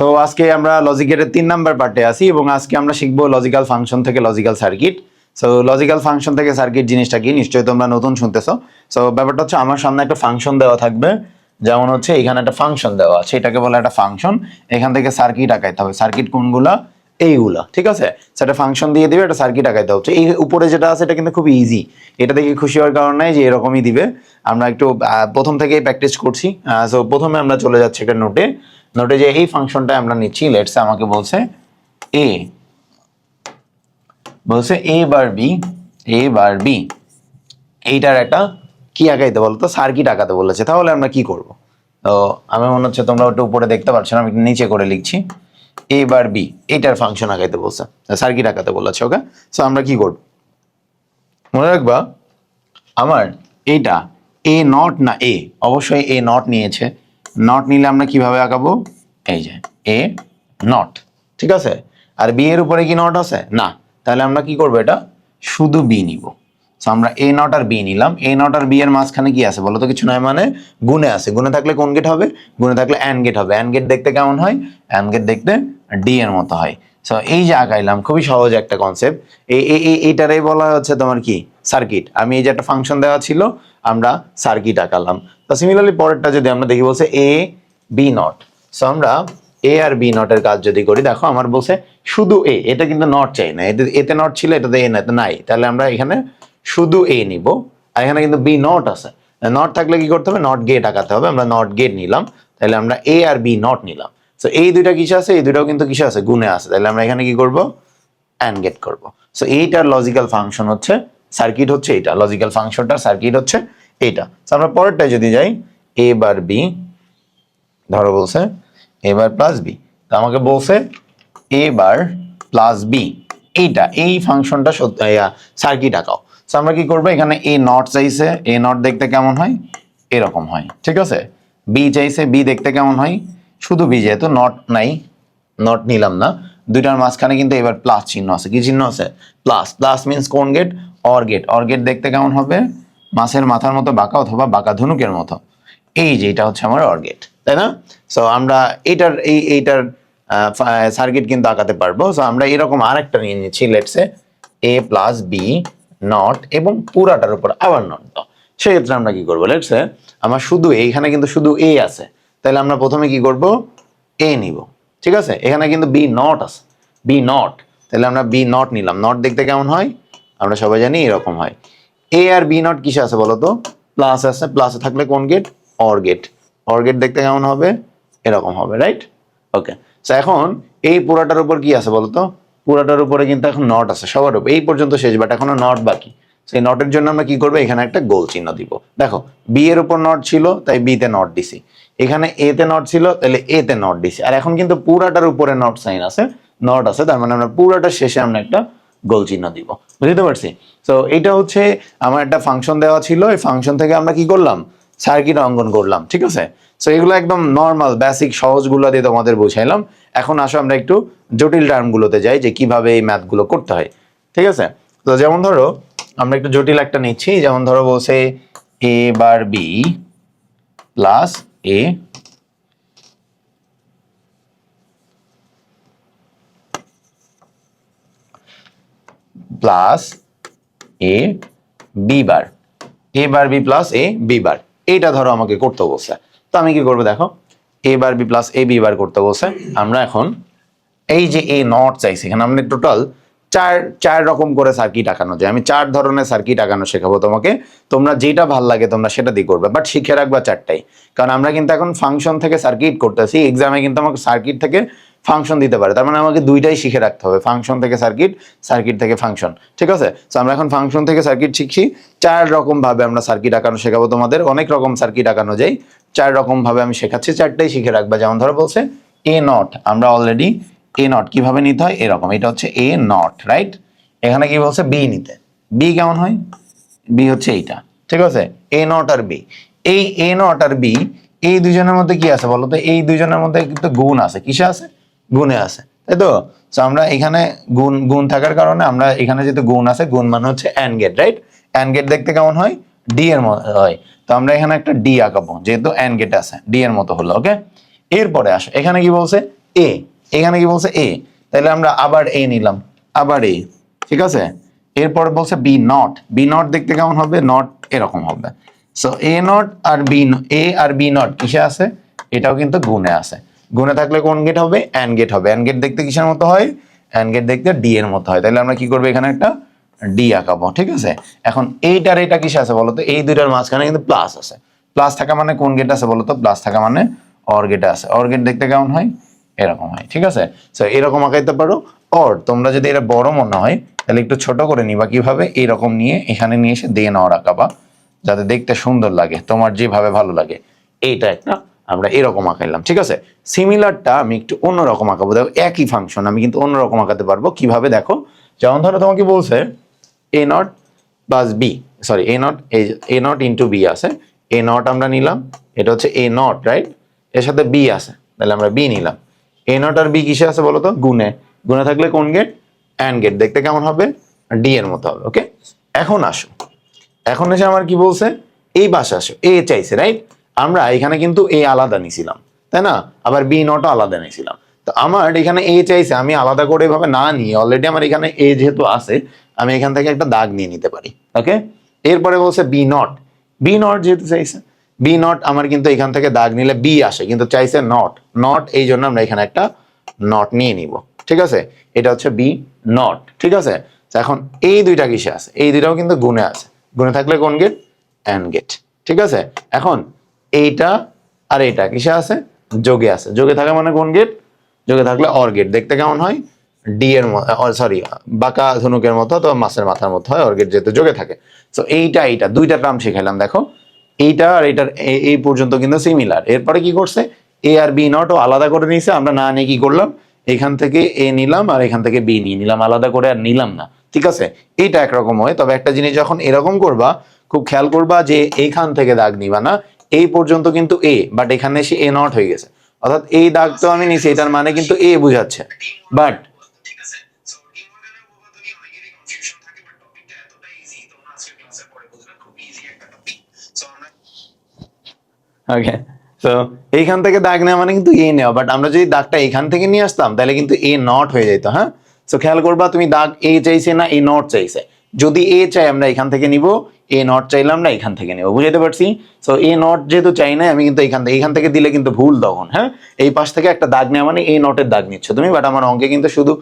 তো আজকে আমরা লজিকের তিন নাম্বার পার্টে আছি এবং আজকে আমরা শিখব লজিক্যাল ফাংশন থেকে logical circuit so logical function থেকে সার্কিট জিনিসটা কি? নিশ্চয়ই তোমরা নতুন শুনতেছো। সো ব্যাপারটা হচ্ছে আমার সামনে একটা ফাংশন দেওয়া থাকবে। যেমন হচ্ছে এখানে একটা ফাংশন দেওয়া আছে। এটাকে বলে একটা ফাংশন এখান থেকে সার্কিট আঁকাইতে হবে। সার্কিট কোনগুলা? এইগুলা। ঠিক আছে? সেটা ফাংশন দিয়ে দিবে, একটা সার্কিট আঁকাইতে হচ্ছে এই উপরে যেটা আছে, এটা কিন্তু খুব ইজি এটা দেখে খুশি হওয়ার কারণ নাই যে এরকমই দিবে। আমরা একটু প্রথম থেকেই প্র্যাকটিস করছি। সো প্রথমে আমরা চলে যাচ্ছি একটা নোটে নোটে যে এই ফাংশনটা আমরা নিচ্ছি লেটস আমাকে বলছে এ বলছে A bar B A bar B এইটার একটা কি আঁকাইতে বলতো সার্কিট আঁকাতে বলেছে। তাহলে আমরা কি করব? তো আমি মনে হচ্ছে তোমরা ওটা উপরে দেখতে পাচ্ছ না, আমি নিচে করে লিখছি। এ বার বি এইটার ফাংশন আঁকাইতে বলছে। সার্কিট আঁকাতে বলেছে ওকে সো আমরা কি করব? মনে রাখবা, আমার এইটা এ নট না এ অবশ্যই এ নট নিয়েছে। নট নিলে আমরা কীভাবে আঁকাবো? এই যে এ নট ঠিক আছে? আর বি এর উপরে কি নট আছে? না। তাহলে আমরা কি করব এটা? শুধু বি নিব। So, আমরা এ নট আর বি নিলাম। এ নট আর বি এর মাঝখানে কি আছে বলো তো? কিছু নয় মানে গুণে আছে। গুণে থাকলে কোন গেট হবে? গুণে থাকলে অ্যান গেট হবে। অ্যান গেট দেখতে কেমন হয়? অ্যান গেট দেখতে ডি এর মতো হয়। সো এই যে আঁকাইলাম, খুবই সহজ একটা কনসেপ্ট এই এই- এই এইটারই বলা হচ্ছে তোমার কি? সার্কিট। আমি এই যে একটা ফাংশন দেওয়া ছিল, আমরা সার্কিট আঁকালাম। তো সিমিলারলি পরেরটা যদি আমরা দেখি, বলছে এ বি নট সো আমরা এ আর বি নটের কাজ যদি করি, দেখো আমার বলছে শুধু এ এটা কিন্তু নট চাই না। এতে এতে নট ছিল, এটাতে এ না নাই। তাহলে আমরা এখানে শুধু এ নিব, আর এখানে কিন্তু বি নট আছে। নট থাকলে কি করতে হবে? নট গেট আঁকাতে হবে। আমরা নট গেট নিলাম, তাহলে আমরা এ আর বি নট নিলাম। তো এই দুইটা কিসে আছে? এই দুইটাও কিন্তু কিসে আছে? গুণে আছে। তাহলে আমরা এখানে কি করব? অ্যান্ড গেট করব। সো এইটার লজিক্যাল ফাংশন হচ্ছে সার্কিট হচ্ছে এটা লজিক্যাল ফাংশনটার সার্কিট হচ্ছে এইটা আমরা পরেরটায় যদি যাই এ বার বি ধরো বলছে এ বার প্লাস বি তো আমাকে বলছে এ বার প্লাস বি এইটা, এই ফাংশনটা সার্কিট আঁকাও। তো আমরা কি করব, এখানে এ নট চাইছে এ নট দেখতে কেমন হয়? এরকম হয়, ঠিক আছে? বি চাইছে বি দেখতে কেমন হয়? শুধু বি যেহেতু নট নাই নট নিলাম না। দুইটার মাঝখানে কিন্তু এবার প্লাস চিহ্ন আছে। কি চিহ্ন আছে? প্লাস প্লাস মিন্স কোন gate or gate or gate দেখতে কেমন হবে? মাছের মাথার মতো বাঁকা অথবা বাঁকা ধনুকের মতো। এই যে এটা হচ্ছে আমার অর্গেট, তাই না? সো আমরা এটার এই, এইটার সার্কিট কিন্তু আঁকাতে পারব। সো আমরা এরকম আরেকটা নিয়ে নিচ্ছি let's say A plus B not এবং পুরাটার উপর আবার নট সেক্ষেত্রে আমরা কি করব লেটসে আমার শুধু এইখানে কিন্তু শুধু এ আছে। তাহলে আমরা প্রথমে কি করব? এ নিব, ঠিক আছে? এখানে কিন্তু বি নট আছে বি নট তাহলে আমরা বি নট নিলাম। নট দেখতে কেমন হয়? আমরা সবাই জানি এরকম হয়। এ আর বি নট কিসে আছে বলো তো প্লাস আছে প্লাসে থাকলে কোন gate or gate or gate দেখতে কেমন হবে? এরকম হবে রাইট ওকে সো এখন এই পুরাটার উপর কি আছে বলতো? পুরাটার উপরে কিন্তু এখন নট আছে, সবার উপর। এই পর্যন্ত শেষ বাট এখনও নট বাকি। সেই নটের জন্য আমরা কি করব? এখানে একটা গোল চিহ্ন দিব। দেখো বি এর উপর নট ছিল, তাই বি তে নট দিছি। এখানে এ তে নট ছিল, তাহলে এ তে নট দিছি। আর এখন কিন্তু পুরাটার উপরে নট সাইন আছে নট আছে। তার মানে আমরা পুরাটার শেষে আমরা একটা গোল চিহ্ন দিব। বুঝতে পারছি? তো এটা হচ্ছে আমার একটা ফাংশন দেওয়া ছিল। এই ফাংশন থেকে আমরা কি করলাম? সার্কিট অঙ্কন করলাম, ঠিক আছে? সো এগুলো একদম নর্মাল বেসিক সহজগুলো দিয়ে তোমাদের বুঝাইলাম। এখন আসো আমরা একটু জটিল টার্মগুলোতে যাই যে কীভাবে এই ম্যাথগুলো করতে হয়, ঠিক আছে? তো যেমন ধরো, আমরা একটু জটিল একটা নিচ্ছি। যেমন ধরো বলছে A bar B plus A plus A B bar A bar B plus A B bar এইটা ধরো আমাকে করতে বলছে। তো আমি কি করব দেখো? A bar B plus A B bar করতে বলছে। আমরা এখন এই যে এ নট চাইছি, এখানে আমরা টোটাল চার চার রকম করে সার্কিট আঁকানো যায়। আমি চার ধরনের সার্কিট আঁকানো শেখাবো তোমাকে। তোমরা যেটা ভালো লাগে তোমরা সেটা দিয়ে করবে বাট শিখে রাখবা চারটাই। কারণ আমরা কিন্তু এখন ফাংশন থেকে সার্কিট করতেছি এক্সামে কিন্তু আমাকে সার্কিট থেকে ফাংশন দিতে পারে। তার মানে আমাকে দুইটাই শিখে রাখতে হবে ফাংশন থেকে সার্কিট সার্কিট থেকে ফাংশন ঠিক আছে? তো আমরা এখন ফাংশন থেকে সার্কিট শিখছি। চার রকম ভাবে আমরা সার্কিট আঁকানো শেখাবো তোমাদের। অনেক রকম সার্কিট আঁকানো যায়। চার রকম ভাবে আমি শেখাচ্ছি, চারটাই শিখে রাখবা। যেমন ধরো বলছে এ নট আমরা অলরেডি এ নট কীভাবে নিতে হয়? এরকম। এটা হচ্ছে এ নট রাইট এখানে কি বলছে? বি নিতে। বি কেমন হয়? বি হচ্ছে এইটা। ঠিক আছে? এ নট আর বি এই এ নট আর বি এই দুজনের মধ্যে কি আছে বলো তো এই দুজনের মধ্যে কিন্তু গুণ আছে। কিসে আছে? গুণে আছে। তাই তো? আমরা এখানে গুণ গুণ থাকার কারণে আমরা এখানে যেহেতু গুণ আছে, গুণ মানে হচ্ছে and gate right and gate দেখতে কেমন হয়? ডি এর মতো হয়। তো আমরা এখানে একটা ডি আঁকাবো, যেহেতু অ্যান গেট আছে ডি এর মতো হলো ওকে এরপরে আসো। এখানে কি বলছে? এ এখানে কি বলছে এ তাহলে আমরা আবার এ নিলাম। আবার এ ঠিক আছে? এরপর বলছে বি নট বি নট দেখতে কেমন হবে? নট এরকম হবে। সো এ নট আর বি এ আর বি নট কিসে আছে? এটাও কিন্তু গুণে আছে। গুণে থাকলে কোন গেট হবে? অ্যান্ড গেট হবে। অ্যান্ড গেট দেখতে কিসের মতো হয়? অ্যান্ড গেট দেখতে ডি এর মতো হয়। তাহলে আমরা কি করব এখানে একটা ডি আঁকাবো, ঠিক আছে? এখন এইটার এটা কিসে আছে বলতো এই দুইটার মাঝখানে কিন্তু প্লাস আছে। প্লাস থাকা মানে কোন গেট আছে বলতো প্লাস থাকা মানে অর গেট আছে। অর গেট দেখতে কেমন হয়? এরকম হয়, ঠিক আছে? সো এরকম আঁকাইতে পারো অর তোমরা যদি এটা বড় মনে হয়, তাহলে একটু ছোট করে নিবা কীভাবে? এরকম নিয়ে এখানে নিয়ে এসে দিয়ে নেওয়ার আঁকাবা, যাতে দেখতে সুন্দর লাগে, তোমার যেভাবে ভালো লাগে। এইটা একটা আমরা এরকম আঁকাইলাম, ঠিক আছে? সিমিলারটা আমি একটু অন্যরকম আঁকাবো। দেখো, একই ফাংশন আমি কিন্তু অন্যরকম আঁকাতে পারব। কীভাবে? দেখো, যেমন ধরো তোমাকে বলছে A not plus B sorry A not A not into B আছে। এ নট আমরা নিলাম, এটা হচ্ছে এ নট রাইট এর সাথে বি আছে, তাহলে আমরা বি নিলাম। এ নট আর বি কিসে আছে বলো তো গুণে। গুণে থাকলে কোন গেট অ্যান্ড গেট দেখতে কেমন হবে? ডি এর মতো হবে ওকে এখন আসো। এখন এসে আমার কি বলছে? এই পাশে আসো। এ চাইছে রাইট আমরা এখানে কিন্তু এ আলাদা নিছিলাম, তাই না? আবার বি নটও আলাদা নিছিলাম। তো আমার এখানে এ চাইছে, আমি আলাদা করে এভাবে না নিয়ে অলরেডি আমার এখানে এ যেহেতু আছে, আমি এখান থেকে একটা দাগ নিয়ে নিতে পারি ওকে এরপরে বলছে বি নট বি নট যেহেতু চাইছে বি নট আমার কিন্তু এখান থেকে দাগ নিলে বি আসে, কিন্তু চাইছে নট নট এই জন্য আমরা এখানে একটা নট নিয়ে নিব। ঠিক আছে? এটা হচ্ছে বি নট ঠিক আছে? এখন এই দুইটা কিসে আছে? এই দুইটাও কিন্তু গুণে আছে। গুণে থাকলে কোন গেট অ্যান্ড গেট ঠিক আছে? এখন এইটা আর এইটা কিসে আছে? যোগে আছে। যোগে থাকা মানে কোন গেট যোগে থাকলে অর গেট দেখতে কেমন হয়? ডি এর সরি বাঁকা ধনুকের মতো তো মাছের মাথার মতো হয়। অর গেট যেহেতু যোগে থাকে। তো এইটা এইটা, দুইটা টার্ম শিখাইলাম, দেখো। এইটা আর এইটার এ- এই পর্যন্ত কিন্তু সিমিলার এরপরে কি করছে? এ আর বি নটও আলাদা করে নিয়েছে। আমরা না নিয়ে কি করলাম? এখান থেকে এ নিলাম আর এখান থেকে বি নিয়ে নিলাম। আলাদা করে আর নিলাম না। ঠিক আছে? এইটা একরকম হয়। তবে একটা জিনিস যখন এরকম করবা, খুব খেয়াল করবা যে এইখান থেকে দাগ নিবা না। এই পর্যন্ত কিন্তু এ বাট এখানে এসে এ নট হয়ে গেছে। অর্থাৎ এই দাগ তো আমি নিছি এটার মানে কিন্তু এ বুঝাচ্ছে। বাট ওকে তো এইখান থেকে দাগ নেওয়া মানে কিন্তু এ নেওয়া বাট আমরা যদি দাগটা এখান থেকে নিয়ে আসতাম, তাহলে কিন্তু এ নট হয়ে যেত হ্যাঁ? সো খেয়াল করবা তুমি দাগ এ চাইছে না এ নট চাইছে। যদি এ চাই, আমরা এখান থেকে নিব এ নট চাইলাম না, এখান থেকে নিব বুঝতে পারছি? সো এ নট যেহেতু চাই না, আমি কিন্তু এখান থেকে এখান থেকে দিলে কিন্তু ভুল তখন হ্যাঁ? এই পাশ থেকে একটা দাগ নেওয়া মানে এই নটের দাগ নিচ্ছ তুমি বাট আমার অঙ্কে কিন্তু শুধু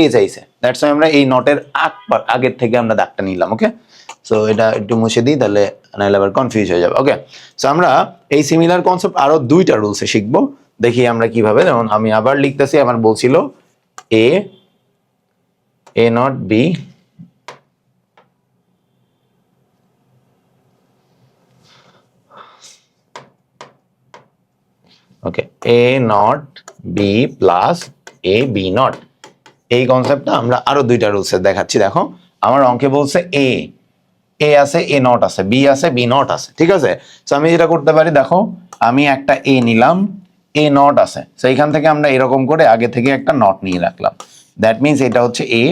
এ চাইছে। দ্যাটস ওয়াই আমরা এই নটের আগ আগের থেকে আমরা দাগটা নিলাম ওকে সো এটা একটু মুছে দিই, তাহলে নাহলে আবার কনফিউজ হয়ে যাবে ওকে সো আমরা এই সিমিলার কনসেপ্ট আরও দুইটা রুলসে শিখব, দেখি আমরা কীভাবে। যেমন আমি আবার লিখতেছি, আমার বলছিল A A not B okay A not B plus A B not এই কনসেপ্টটা আমরা আরও দুইটা রুলসে দেখাচ্ছি, দেখো। আমার অঙ্কে বলছে এ এ আছে এ নট আছে বি আছে বি নট আছে, ঠিক আছে? তো আমি যেটা করতে পারি, দেখো, আমি একটা এ নিলাম এ নট আছে। তো এইখান থেকে আমরা এরকম করে আগে থেকে একটা নট নিয়ে রাখলাম। দ্যাট মিনস এটা হচ্ছে এ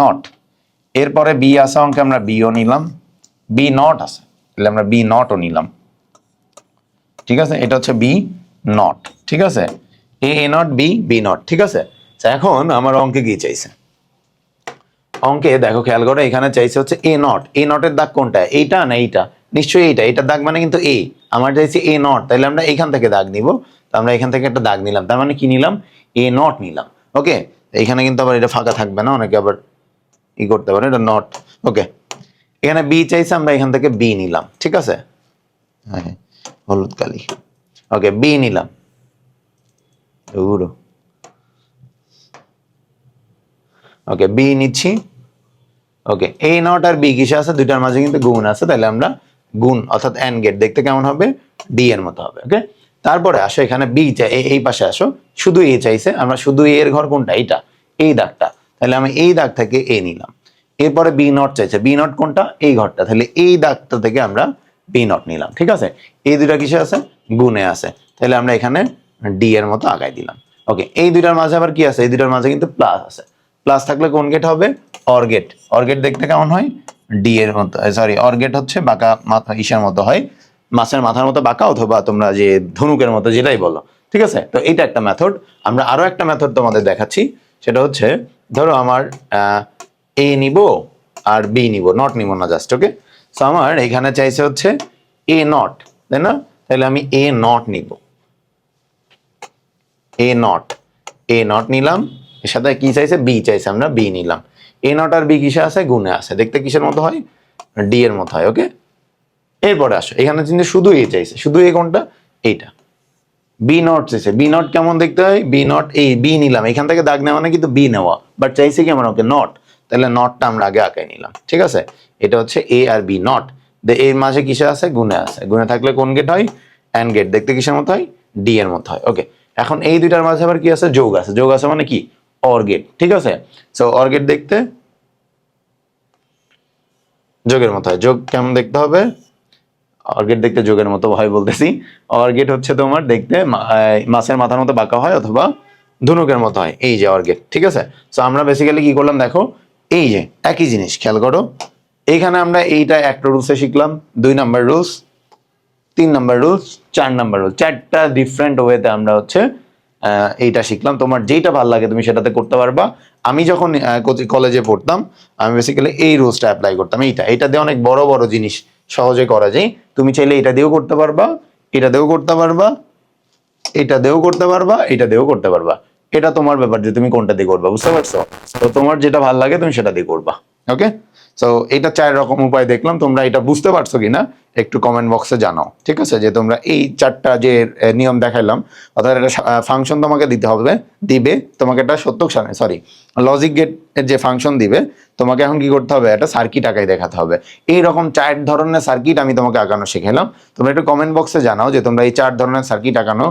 নট এরপরে বি আছে অঙ্কে আমরা বিও নিলাম বি নট আছে। তাহলে আমরা বি নটও নিলাম। ঠিক আছে? এটা হচ্ছে বি নট ঠিক আছে? A A not B B not ঠিক আছে? এখন আমার অঙ্কে কি চাইছে। অঙ্কে দেখো খেয়াল করো এখানে চাইছে হচ্ছে এ নট এ নটের দাগ কোনটা? এইটা না এইটা? নিশ্চয়ই এইটা এটার দাগ মানে কিন্তু এ আমার চাইছে এ নট তাহলে আমরা এখান থেকে দাগ নিব। তো আমরা এখান থেকে একটা দাগ নিলাম। তার মানে কি নিলাম? এ নট নিলাম। ওকে? এখানে কিন্তু আবার এটা ফাঁকা থাকবে না অনেকে আবার ই করতে পারে এটা নট ওকে? এখানে বি চাইছে আমরা এখান থেকে বি নিলাম ঠিক আছে? হ্যাঁ, হলুদ কালি। ওকে বি নিলাম। ওকে বি নিচ্ছি। ওকে এই নট আর বি কিসে আছে? দুইটার মাঝে কিন্তু গুণ আছে, তাহলে আমরা গুণ অর্থাৎ এন গেট দেখতে কেমন হবে? ডি এর মতো হবে ওকে তারপরে আসো এখানে বি চাই এই- পাশে আসো। শুধু এ চাইছে, আমরা শুধু এর ঘর কোনটা? এইটা, এই দাগটা। তাহলে আমি এই দাগ থেকে এ নিলাম। এরপরে বি নট চাইছে। বি নট কোনটা? এই ঘরটা। তাহলে এই দাগটা থেকে আমরা বি নট নিলাম, ঠিক আছে? এই দুইটা কিসে আছে? গুণে আছে। তাহলে আমরা এখানে ডি এর মতো আগাই দিলাম। ওকে এই দুইটার মাঝে আবার কি আছে? এই দুইটার মাঝে কিন্তু প্লাস আছে। প্লাস থাকলে কোন গেট হবে? অর্গেট অর্গেট দেখতে কেমন হয়? ডি এর মতো সরি অর্গেট হচ্ছে বাঁকা মাথা ইসের মতো হয়। মাছের মাথার মতো বাঁকা অথবা তোমরা যে ধনুকের মতো যেটাই বলো। ঠিক আছে? তো এটা একটা মেথড আমরা আরও একটা মেথড তোমাদের দেখাচ্ছি। সেটা হচ্ছে, ধরো আমার এ নিব আর বি নিব। নট নিব না জাস্ট ওকে সো আমার এখানে চাইছে হচ্ছে এ নট তাই না? তাহলে আমি এ নট নিব। এ নট এ নট নিলাম। এর সাথে কি চাইছে? বি চাইছে, আমরা বি নিলাম। এ নট আর বি কিসে আছে? গুণে আছে। দেখতে কিসের মতো হয়? ডি এর মতো হয় ওকে এরপরে আসো। এখানে কিন্তু শুধু এ চাইছে। শুধু এ কোনটা? এইটা বি নট চাইছে। বি নট কেমন দেখতে হয়? বি নট এই বি নিলাম। এখান থেকে দাগ নেওয়া না কিন্তু বি নেওয়া। বাট চাইছে কি আমার? ওকে নট তাহলে নটটা আমরা আগে আঁকাই নিলাম। ঠিক আছে? এটা হচ্ছে এ আর বি নট এর মাঝে কিসে আছে? গুণে আছে। গুণে থাকলে কোন গেট হয়? অ্যান্ড গেট দেখতে কিসের মতো হয়? ডি এর মতো হয়। ওকে এখন এই দুইটার মাঝে আবার কি আছে? যোগ আছে। যোগ আছে মানে কি? অর গেট ঠিক আছে? সো অর গেট দেখতে যোগের মতো হয়। যোগ কেমন দেখতে হবে? অর্গেট দেখতে যোগের মতো হয় বলতেছি। অর্গেট হচ্ছে তোমার দেখতে মাছের মাথার মতো বাঁকা হয় অথবা ধনুকের মতো হয়। এই যে অর্গেট ঠিক আছে? সো আমরা বেসিক্যালি কি করলাম দেখো? এই যে, একই জিনিস। খেয়াল করো। এইখানে আমরা এইটা একটা রুলসে শিখলাম, দুই নাম্বার রুলস, তিন নাম্বার রুলস, চার নাম্বার রুলস। চারটা ডিফারেন্ট ওয়েতে আমরা হচ্ছে এইটা শিখলাম। তোমার যেটা ভালো লাগে তুমি সেটাতে করতে পারবা। আমি যখন কলেজে পড়তাম, আমি বেসিক্যালি এই রুলসটা অ্যাপ্লাই করতাম। এইটা এটা দিয়ে অনেক বড় বড় জিনিস সহজে করা যায়। তুমি চাইলে এটা দিয়েও করতে পারবা, এটা দিয়েও করতে পারবা, এটা দিয়েও করতে পারবা, এটা দিয়েও করতে পারবা। এটা তোমার ব্যাপার যে তুমি কোনটা দিয়ে করবা, বুঝতে পারছ? তো তোমার যেটা ভালো লাগে তুমি সেটা দিয়ে করবা ওকে সো এটা চার রকম উপায় দেখলাম। তোমরা এটা বুঝতে পারছ কিনা, একটু কমেন্ট বক্সে জানাও, ঠিক আছে? যে তোমরা এই চারটা যে নিয়ম দেখাইলাম, অর্থাৎ একটা ফাংশন তোমাকে দিতে হবে, দিবে তোমাকে একটা সত্য সরি লজিক গেট যে ফাংশন দিবে, তোমাকে এখন কি করতে হবে? একটা সার্কিট আঁকাই দেখাতে হবে। এই রকম চার ধরনের সার্কিট আমি তোমাকে আঁকানো শিখালাম তোমরা একটু কমেন্ট বক্সে জানাও যে তোমরা এই চার ধরনের সার্কিট আঁকানো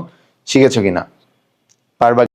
শিখেছো কিনা। পারবা